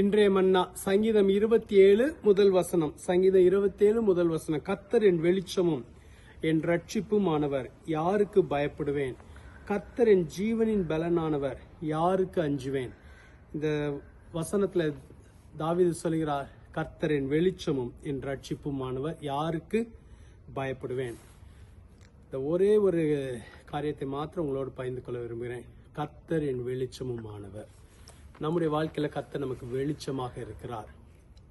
இன்றைய மன்னா சங்கீதம் இருபத்தி ஏழு முதல் வசனம். சங்கீதம் இருபத்தி ஏழு முதல் வசனம். கத்தர் என் வெளிச்சமும் என் ரட்சிப்புமானவர் யாருக்கு பயப்படுவேன்? கத்தர் என் ஜீவனின் பலனானவர் யாருக்கு அஞ்சுவேன்? இந்த வசனத்துல தாவிது சொல்கிறார் கர்த்தர் என் வெளிச்சமும் என் ரட்சிப்புமானவர் யாருக்கு பயப்படுவேன்? இந்த ஒரே ஒரு காரியத்தை மாத்திரம் உங்களோடு பகிர்ந்து கொள்ள விரும்புகிறேன். கர்த்தர் என் வெளிச்சமும் மாணவர் நம்முடைய வாழ்க்கையில கர்த்தர் நமக்கு வெளிச்சமாக இருக்கிறார்.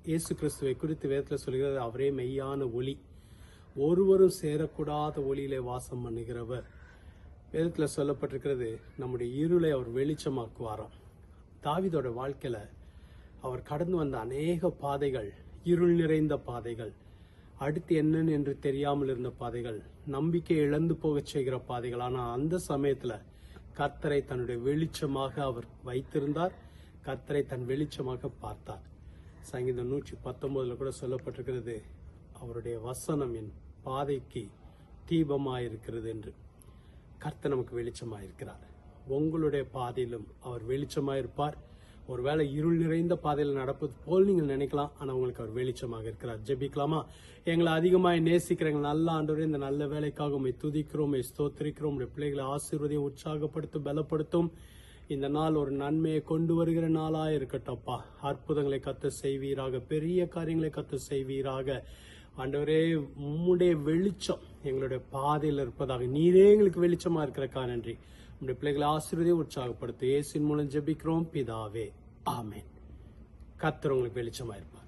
இயேசு கிறிஸ்துவை குறித்து வேதத்தில் சொல்கிறது அவரே மெய்யான ஒளி. ஒருவரும் சேரக்கூடாத ஒளியிலே வாசம் பண்ணுகிறவர். வேதத்தில் சொல்லப்பட்டிருக்கிறது நம்முடைய இருளை அவர் வெளிச்சமாக்குவாராம். தாவிதோட வாழ்க்கையில அவர் கடந்து வந்த அநேக பாதைகள் இருள் நிறைந்த பாதைகள் அடுத்து என்னன்னு என்று தெரியாமல் இருந்த பாதைகள் நம்பிக்கை இழந்து போகச் செய்கிற பாதைகள். ஆனால் அந்த சமயத்தில் கர்த்தரை தன்னுடைய வெளிச்சமாக அவர் வைத்திருந்தார். கர்த்தரை தன் வெளிச்சமாக பார்த்தார். சங்கீதம் நூற்றி பத்தொன்பதுல கூட சொல்லப்பட்டிருக்கிறது அவருடைய வசனம் என் பாதைக்கு தீபமாயிருக்கிறது என்று. கர்த்தர் நமக்கு வெளிச்சமாயிருக்கிறார். உங்களுடைய பாதையிலும் அவர் வெளிச்சமாயிருப்பார். ஒருவேளை இருள் நிறைந்த பாதையில் நடப்பது போல் நீங்கள் நினைக்கலாம் ஆனால் உங்களுக்கு அவர் வெளிச்சமாக இருக்கிறார். ஜெபிக்கலாமா? எங்களை அதிகமாக நேசிக்கிற எங்கள் நல்ல ஆண்டவரே இந்த நல்ல வேலைக்காக உண்மை துதிக்கிறோம் ஸ்தோத்திரிக்கிறோம். உடைய பிள்ளைகளை ஆசீர்வதியும் உற்சாகப்படுத்தும் பலப்படுத்தும். இந்த நாள் ஒரு நன்மையை கொண்டு வருகிற நாளா இருக்கட்டும்ப்பா. அற்புதங்களை கத்த செய்வீராக பெரிய காரியங்களை கத்த செய்வீராக. ஆண்டவரே உம்முடைய வெளிச்சம் எங்களுடைய பாதையில் இருப்பதாக. நீரே எங்களுக்கு வெளிச்சமா இருக்கிறக்கா நன்றி. உங்களுடைய பிள்ளைகளை ஆசீர்வதியை உற்சாகப்படுத்து. ஏசின் மூலம் ஜெபிக்கிறோம். பிதாவே ஆமேன். கத்துறவங்களுக்கு உங்களுக்கு வெளிச்சமா இருப்பார்.